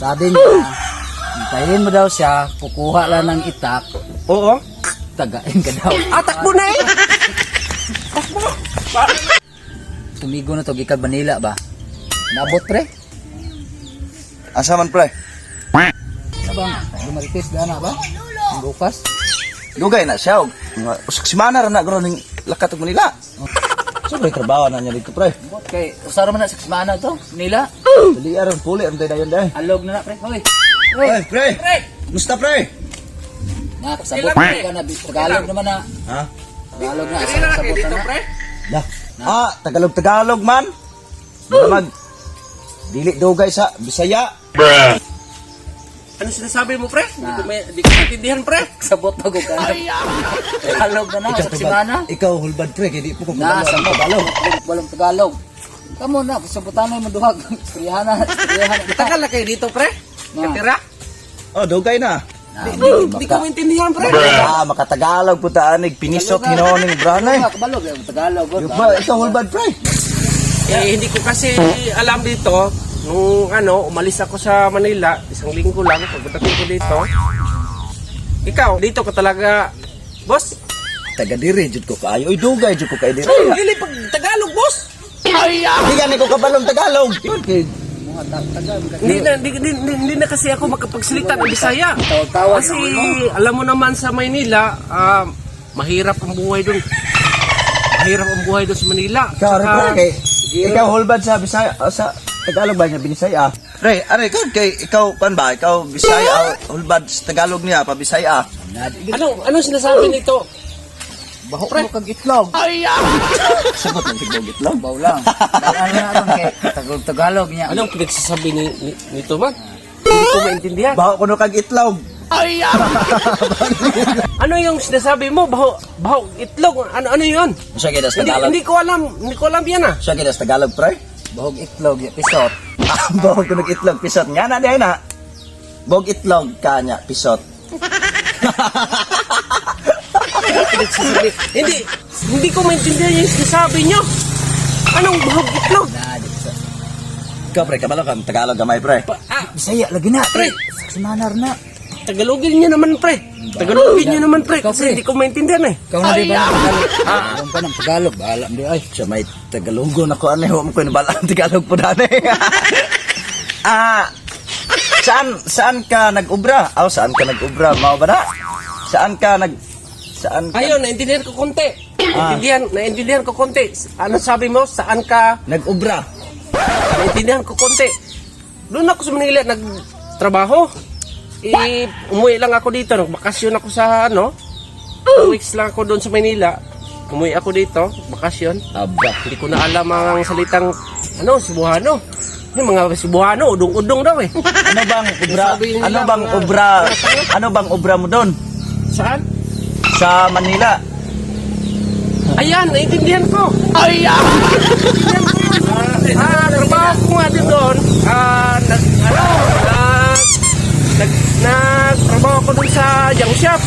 Sabi niya, hintayin mo daw siya, kukuha lang ng itak, Oo. tagain ka daw. Ah, takbo na eh. Tumigo na to, gikag Manila ba? Nabot pre? Asa man pre? Ano bang, lumaritis gana ba? Ang bukas? Dugay na siya. Usok si Mana ra na garo ning lakat Manila. Sobre trabaho na niya dito pre. Kay, usara man na sa mana to, Manila. Dali aron puli ang dayon dayon. Alog na na pre, hoy. Hey, pre. Musta pre? Na, sabot na ka na, Tagalog naman na. Ha? Tagalog na, kayo sabot na. pre. Da. Ah, Tagalog Tagalog man. Mag dili dugay sa Bisaya. Ano sinasabi mo, pre? Hindi ko, may, hindi ko maintindihan, pre. Sabot na ko ka. Tagalog na na, sa simana. Ikaw hulbad pre kay di po ko Na, kabalo. sabot, balong, balong Tagalog. Kamu na, sabutan na yung maduhag. Istoryahan na, istoryahan na. Tagal na kayo dito, pre. Na. Katira. Oh, dugay na. Na, Hindi ko maintindihan, pre. Ah, makatagalog po taanig pinisot hinoning branay. Kabalog, yung Tagalog. Yung ba, ikaw hulbad pre. Eh, hindi ko kasi alam dito. Nung ano, umalis ako sa Manila, isang linggo lang, pagdating ko dito. Ikaw, dito ka talaga, boss? Taga diri jud ko kaayo. Oy, dugay jud ko kay diri. Dili pag Tagalog, boss? Di gani ko kabalong Tagalog. Hindi na, hindi, hindi, hindi na kasi ako makapagsalita ng Bisaya. Kasi alam mo naman sa Maynila, ah, mahirap ang buhay doon. Mahirap ang buhay doon sa Manila. Ikaw, Saka- kay, ikaw hulbad sa Bisaya, ah, sa Tagalog ba niya, Binisaya? Re, ano ikaw, kay, ikaw, pan ba, ikaw, Bisaya, hulbad sa Tagalog niya, pa Bisaya. Ano, ano sinasabi nito? Baho mo kag itlog. Sagot ng sigbog itlog. Baw lang. Ano na kay Tagalog Tagalog niya. Anong pinagsasabi ni, ni, nito man? Hindi ko maintindihan. Baho ko no kag itlog. Ano yung sinasabi mo? Baho, baho, itlog. Ano, ano yun? Siya kita sa Hindi, Tagalog. hindi ko alam. Hindi ko alam yan ah. Siya kita sa Tagalog, pre. Bahog itlog, pisot. Ah, baho ko itlog, pisot. Nga na, di na. Bog itlog, kanya, pisot. Hindi, hindi ko maintindihan yung sinasabi nyo. Anong bahog itlog? Ikaw, pre, kabalo ka, Tagalog gamay, pre. Pa, ah, Bisaya lagi na. Pre. Simanar na. Tagalogin nyo naman, pre. Tagalogin nyo naman, pre. Ikaw, Kasi hindi ko maintindihan eh. Ikaw na di ba ng Tagalog? Ah, alam ka ng Tagalog. Bahala di ay. Siya may Tagalogo na ko, ano, huwag mo ko nabalaan Tagalog po dani. ah, saan, saan ka nag-ubra? Aw, saan ka nag-ubra? Mao ba na? Saan ka nag... Saan ka Ayun, naintindihan ko konti. Ah. Naintindihan, naintindihan ko konti. Ano sabi mo? Saan ka? nag-ubra? Naintindihan ko konti. Doon ako sa Manila nagtrabaho. Eh, umuwi lang ako dito. Nagbakasyon ako sa ano. Two weeks lang ako doon sa Manila. Umuwi ako dito. Bakasyon. Aba. Hindi ko na alam ang salitang ano, Cebuano. Yung mga Cebuano, udong-udong daw eh. Ano bang ubra? Sabi nila Ano bang mga- ubra? Ano bang ubra mo doon? Saan? Sa Manila? Ayan, naintindihan ko. Ayan! Naintindihan ko yun. Ah, trabaho ko nga din doon. Ah, nag, ano, nag, nag, nagtrabaho ko doon sa junk shop.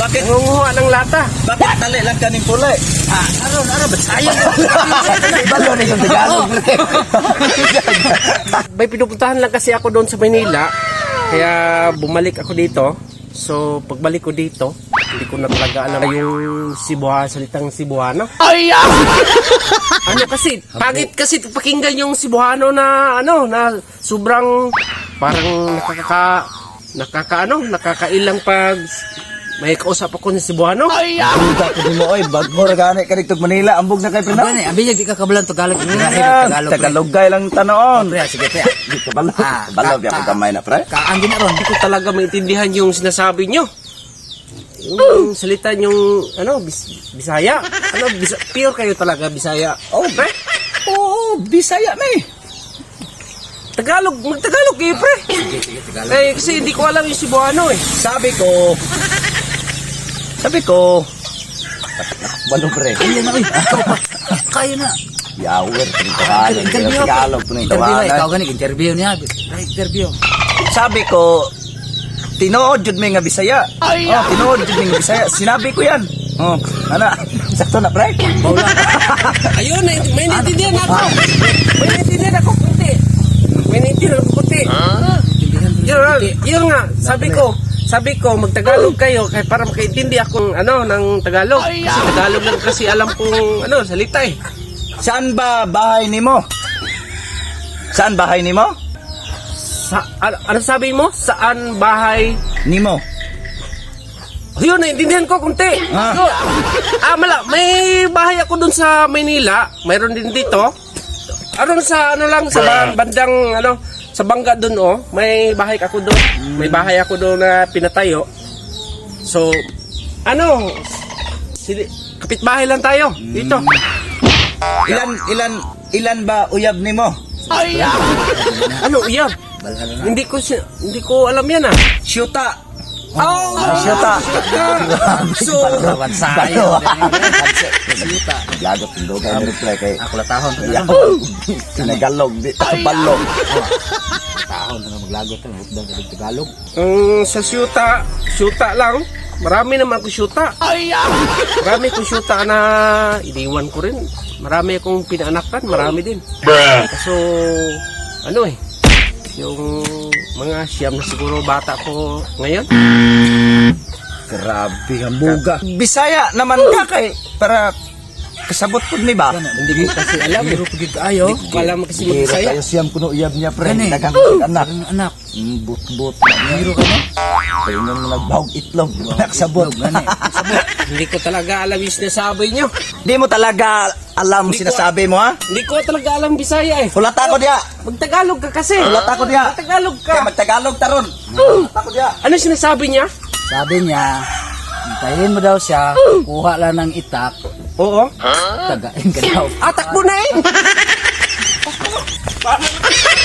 Bakit? Nangunguha ng lata. Bakit tali lang ka ni pula? Ah, aron, aron, ba't sayang? Ibalo na yung Tagalog. May pinupuntahan lang kasi ako doon sa Manila. Kaya bumalik ako dito. So, pagbalik ko dito, hindi ko na talaga alam yung Cebuana, salitang Cebuano. Ay, Ano kasi, pagit kasi pakinggan yung Cebuano na, ano, na sobrang parang nakaka, nakaka, ano, nakakailang pag may kausap ako ng Cebuano. Ay, Buta ko din mo, oy. Bagmo ra gani ka dito Manila. Ambog na kay Ano Pinaw. ni? Abi di ka kabalan Tagalog. Yan, Tagalog. pre. Tagalogay lang tanoon. Pre, sige pre. Di ka balo. Ah, Balo, biya ko gamay na, pre. Kaan din na ron. hindi ko talaga maintindihan yung sinasabi nyo. Yung salita yung ano, bis, Bisaya. Ano, bisa, pure kayo talaga Bisaya. Oh, pre. Oo, Bisaya na eh. Tagalog, magtagalog kayo, pre. Sige, sige, Tagalog. Eh, kasi hindi ko alam yung Cebuano eh. Sabi ko, sabi ko, balo pre. Ayun na, uy. Ikaw pa. Kaya na. Yawer, pinitawanan. Interview ako. Tagalog, Interview na. Ikaw pinitawanan. gani, interview niya. Ay, interview. Sabi ko, tinuod jud may nga Bisaya. Oh, tinuod jud may nga Bisaya. Sinabi ko yan. Oh, ana, sakto na pre. Bawla. Ayun, may, naintindihan ako. May naintindihan ako kunti. May naintindihan ako nga, yun nga, sabi ko, sabi ko, magtagalog kayo kaya para makaintindi akong ano ng Tagalog. Kasi Tagalog lang kasi alam kong ano salita eh. Saan ba bahay nimo? Saan bahay nimo? Sa, ano, ano sabi mo? Saan bahay? Nimo. Yun, naintindihan ko kunti. Ah. Yun. Ah, mala, may bahay ako dun sa Maynila. Mayroon din dito. Aron sa ano lang sa ban- bandang ano sa bangga dun oh, may bahay ako doon. May bahay ako doon na pinatayo. So, ano, sili, kapitbahay lang tayo dito. Ilan ilan ilan ba uyab nimo? Ano, iya? Hindi ko si- hindi ko alam yan ah. Syuta. Oh, Syuta. So, Kawan sayo. Syuta. Lagot ng doga ang reply kay Ako latahon. Ya. Kinagalog di balog. Tahon na maglagot ka. Hukdan ng Tagalog. Um, sa syuta, syuta lang. Marami naman ako syuta. Marami kong syuta na iniwan ko rin. Marami akong pinaanakan, marami din. So, ano eh, yung mga siyam na siguro bata ko ngayon. Grabe ang buga. Bisaya naman ka kay para kasabot pud ni ba? Hindi ko kasi alam. Hindi ko ayo. Hindi ko alam kasi Kira mag-isaya. kayo siyam kuno uyab niya pre. Gani. Dagang anak. Anak. Mm, na niya. Hiro ka no? Kayo nang nagbawg itlog. Nakasabot. Gani. Hindi ko talaga alam yung sinasabi nyo. Di mo talaga alam Hindi ko- sinasabi mo ha? Hindi ko talaga alam Bisaya eh. Hulata ko diya. Magtagalog ka kasi. Hulata ko diya. Magtagalog ka. Kaya magtagalog taron. Hulata ko diya. Ano sinasabi niya? Sabi niya, hintayin mo daw siya, kuha lang ng itak, Oo. tagain ka daw. Ah, takbo na eh!